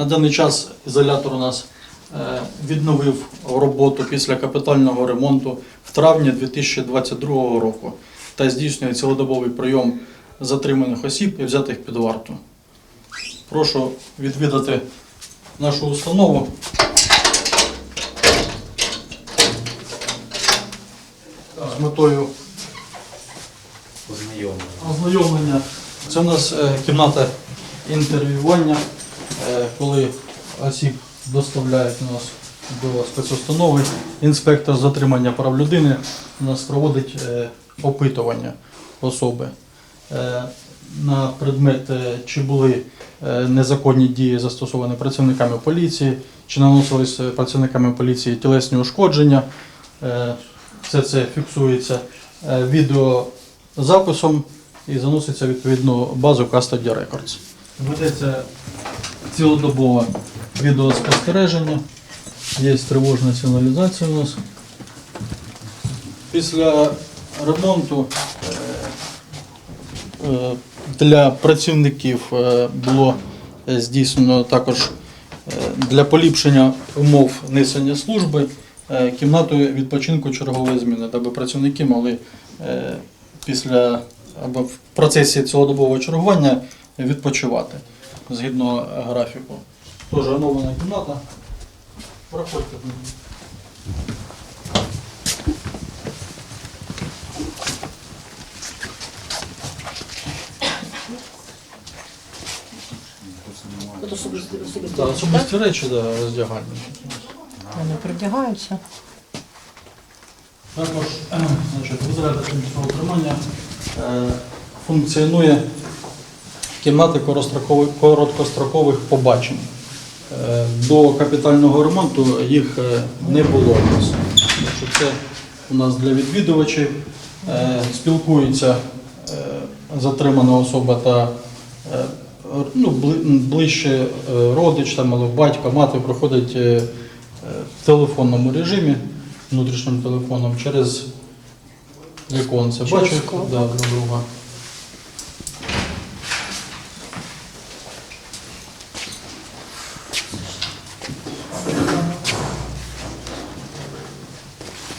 На даний час ізолятор у нас е, відновив роботу після капітального ремонту в травні 2022 року та здійснює цілодобовий прийом затриманих осіб і взятих під варту. Прошу відвідати нашу установу. З метою ознайомлення. Це у нас е, кімната інтерв'ювання, коли осіб доставляють нас до спецустанови. Інспектор затримання прав людини у нас проводить е, опитування особи е, на предмет, е, чи були е, незаконні дії застосовані працівниками поліції, чи наносились е, працівниками поліції тілесні ушкодження. Е, Все це фіксується е, відеозаписом і заноситься відповідно базу Custody Records. Ведеться цілодобове відеоспостереження, є тривожна сигналізація у нас. Після ремонту е, е, для працівників е, було здійснено також для поліпшення умов несення служби кімнатою відпочинку чергової зміни, аби працівники могли після або в процесі цілодобового чергування відпочивати згідно графіку. Теж оновлена кімната. Проходьте. Тут особисті особисті Так, речі, особисті речі, да, роздягальні. Вони придягаються. Також е, значить, в тимчасового тримання е, функціонує кімнати короткострокових побачень. Е, До капітального ремонту їх е, не було що Це у нас для відвідувачів. Е, Спілкується затримана особа та ну, ближче родич, там, або батько, мати проходить в телефонному режимі, внутрішнім телефоном через віконце. Через Бачать да, друг друга.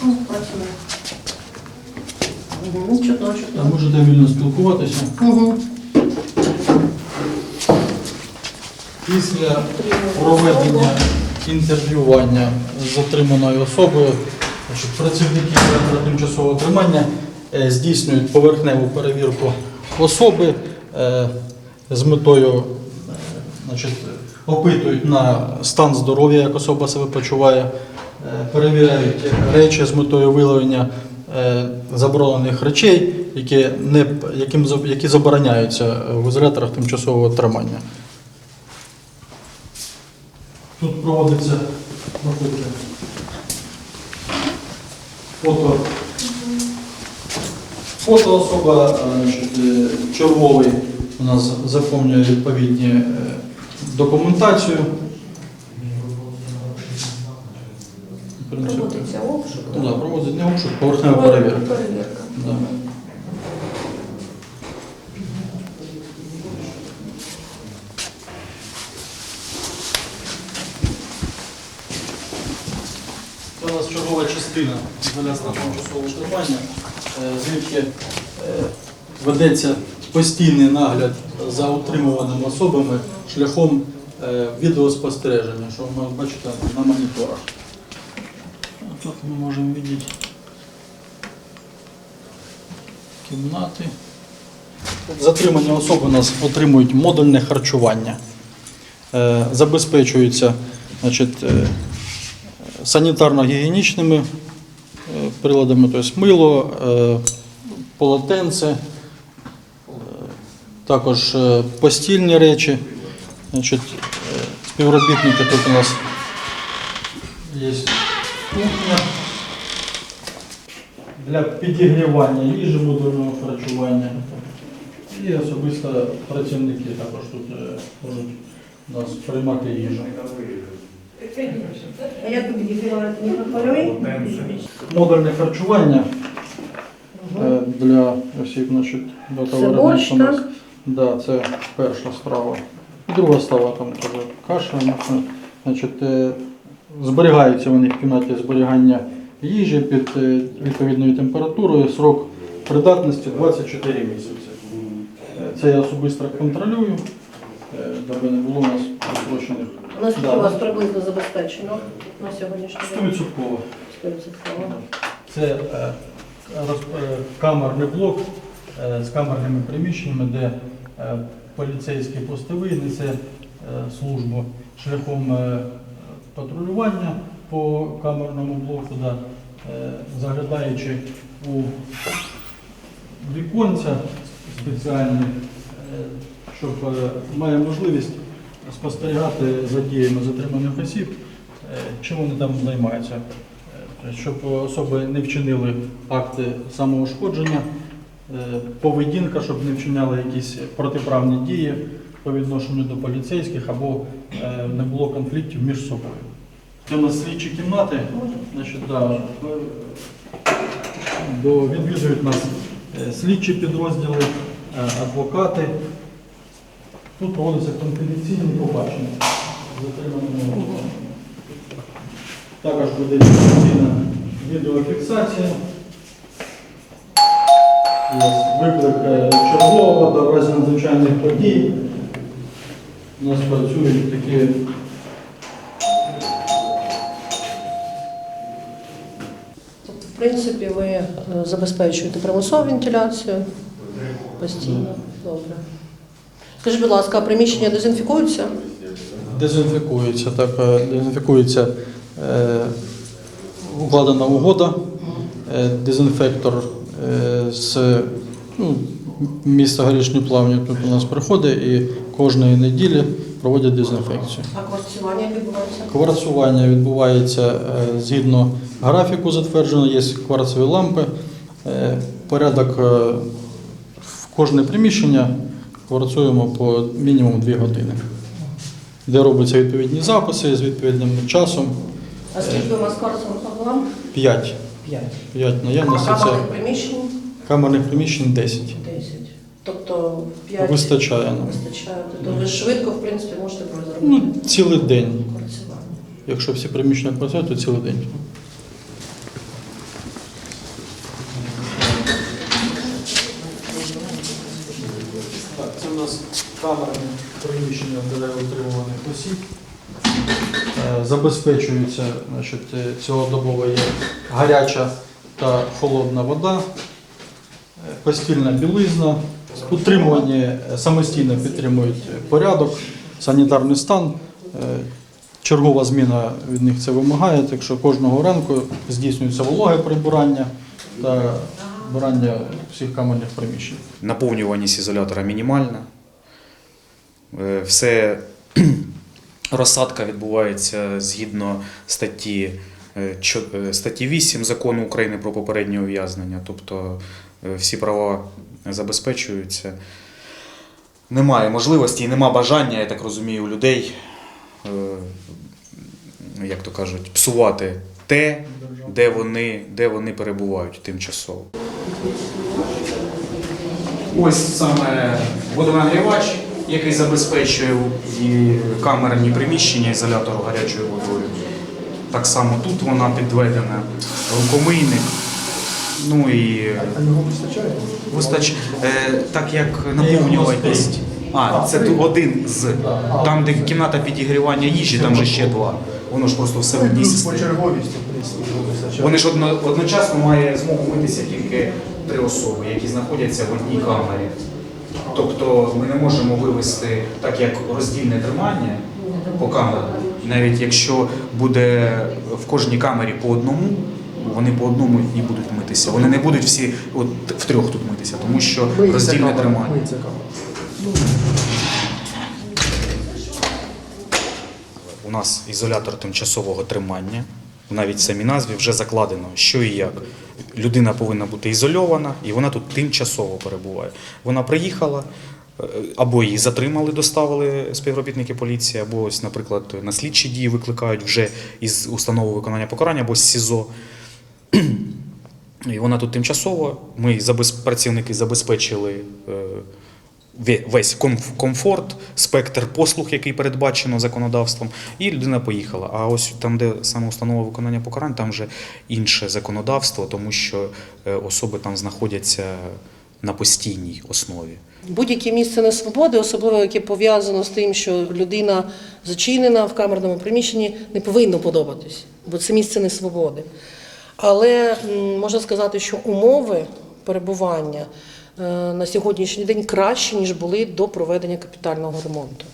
Ну, працює. Угу, чудово, Та чудово. Можете вільно спілкуватися. Угу. Після проведення інтерв'ювання з затриманою особою, значить, працівники центру тимчасового тримання е, здійснюють поверхневу перевірку особи е, з метою е, значить, опитують на стан здоров'я, як особа себе почуває, е, перевіряють речі з метою виявлення е, заборонених речей, які, не, яким, які забороняються в ізоляторах тимчасового тримання. Тут проводиться проходить фото. Фото особа, е, значить, е, черговий у нас заповнює відповідні е, документацію. В принципі, Проводиться обшук. ну, да, проводить не обшук, поверхнева перевірка. Перевірка. Да. Це у нас чергова частина ізоляційного тимчасового тримання, звідки ведеться постійний нагляд за утримуваними особами шляхом е, відеоспостереження, що ви бачите на моніторах. Тут ми можемо бачити кімнати. Затримані особи у нас отримують модульне харчування. Е, Забезпечуються е, санітарно-гігієнічними е, приладами, тобто мило, полотенце, також постільні речі. Значить, співробітники тут у нас є кухня для підігрівання їжі модульного харчування. І особисто працівники також тут е, можуть у нас приймати їжу. Модульне харчування е, для осіб, значить, до Це товариства. борщ, так? Да, це перша страва. Друга стала там каша. Значить, зберігається у них в кімнаті зберігання їжі під е, відповідною температурою. Срок придатності 24 місяці. Е, Це я особисто контролюю, е, даби не було у нас просрочених. Наскільки Да. у вас приблизно забезпечено на сьогоднішній день? 100%. 100%. Це камерний блок з камерними приміщеннями, де поліцейський постовий несе службу шляхом патрулювання по камерному блоку, да, е, заглядаючи у віконця спеціальні, е, щоб е, має можливість спостерігати за діями затриманих осіб, чим вони там займаються. Щоб особи не вчинили акти самоушкодження, поведінка, щоб не вчиняли якісь протиправні дії по відношенню до поліцейських або е, не було конфліктів між собою. Це у нас слідчі кімнати. Значить, да, до, відвідують нас е, слідчі підрозділи, е, адвокати. Тут проводиться конфіденційне побачення. Також буде постійна відеофіксація. Виклик чергового в разі надзвичайних подій. У нас працюють такі Тобто, в принципі, ви е, забезпечуєте примусову вентиляцію постійно. Добре. Скажіть, будь ласка, а приміщення дезінфікуються? дезінфікується, так, е, дезінфікується е, укладена угода, е, дезінфектор е, з ну, міста Горішні Плавні тут у нас приходить і кожної неділі проводять дезінфекцію. А кварцювання відбувається? Кварцування відбувається е, згідно графіку затверджено, є кварцеві лампи. Е, Порядок е, в кожне приміщення кварцуємо по мінімум 2 години, де робляться відповідні записи з відповідним часом. А скільки у вас кварцевих ламп? 5. 5. 5 наявності камерних це приміщень? камерних приміщень 10. 10. Тобто 5 Вистачає нам. вистачає. Тобто ви швидко, в принципі, можете зробити Ну, цілий день. кварцювання. Якщо всі приміщення працюють, то цілий день. Так, це у нас камерне приміщення для утримуваних осіб. Е, Забезпечується значить, е, цілодобово є гаряча та холодна вода, е, постільна білизна, утримувані е, самостійно підтримують порядок, санітарний стан. Е, Чергова зміна від них це вимагає, так що кожного ранку здійснюється вологе прибирання та вбирання всіх камерних приміщень. Наповнюваність ізолятора мінімальна. Е, Все розсадка відбувається згідно статті, статті 8 закону України про попереднє ув'язнення. Тобто всі права забезпечуються. Немає можливості і нема бажання, я так розумію, у людей, е, як то кажуть, псувати те, де вони, де вони перебувають тимчасово. Ось саме водонагрівач, який забезпечує і камерні приміщення ізолятору гарячою водою. Так само тут вона підведена, рукомийник. Ну і вистачає. Е, так як наповнюваність. А, це один з. Там, де кімната підігрівання їжі, там же ще два. Воно ж просто все в одній По системі. черговістю, в принципі, вистачає. Вони ж одно, одночасно має змогу митися тільки три особи, які знаходяться в одній камері. Тобто ми не можемо вивести так, як роздільне тримання по камерам. Навіть якщо буде в кожній камері по одному, вони по одному і будуть митися. Вони не будуть всі от втрьох тут митися, тому що роздільне тримання. У нас ізолятор тимчасового тримання. Навіть в самій назві вже закладено, що і як. Людина повинна бути ізольована, і вона тут тимчасово перебуває. Вона приїхала, е, або її затримали, доставили співробітники поліції, або ось, наприклад, на слідчі дії викликають вже із установи виконання покарання або з СІЗО. І вона тут тимчасово. Ми працівники забезпечили е, весь комф- комфорт, спектр послуг, який передбачено законодавством, і людина поїхала. А ось там, де саме установа виконання покарань, там вже інше законодавство, тому що е, особи там знаходяться на постійній основі. Будь-яке місце несвободи, особливо яке пов'язано з тим, що людина зачинена в камерному приміщенні, не повинно подобатись, бо це місце несвободи. Але можна сказати, що умови перебування е, на сьогоднішній день кращі, ніж були до проведення капітального ремонту.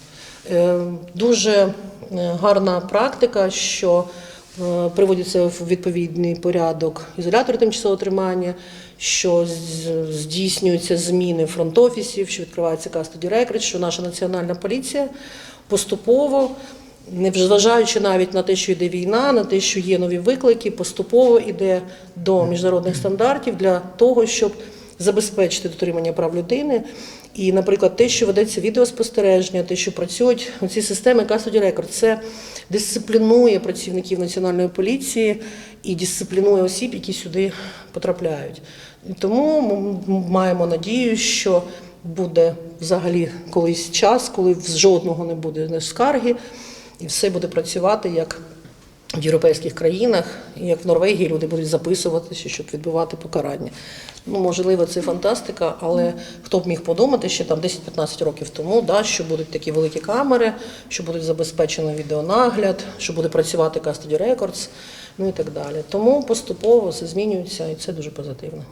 Е, Дуже е, гарна практика, що приводяться в відповідний порядок ізолятори тимчасового тримання, що здійснюються зміни фронт-офісів, що відкривається кастody рекрут, що наша національна поліція поступово, не зважаючи навіть на те, що йде війна, на те, що є нові виклики, поступово йде до міжнародних стандартів для того, щоб забезпечити дотримання прав людини. І, наприклад, те, що ведеться відеоспостереження, те, що працюють ці системи Custody Record, це дисциплінує працівників національної поліції і дисциплінує осіб, які сюди потрапляють. Тому ми маємо надію, що буде взагалі колись час, коли жодного не буде скарги, і все буде працювати як в європейських країнах, як в Норвегії люди будуть записуватися, щоб відбувати покарання. Ну, можливо, це фантастика, але хто б міг подумати ще там 10-15 років тому, да, що будуть такі великі камери, що буде забезпечено відеонагляд, що буде працювати Custody Records, ну і так далі. Тому поступово все змінюється, і це дуже позитивно.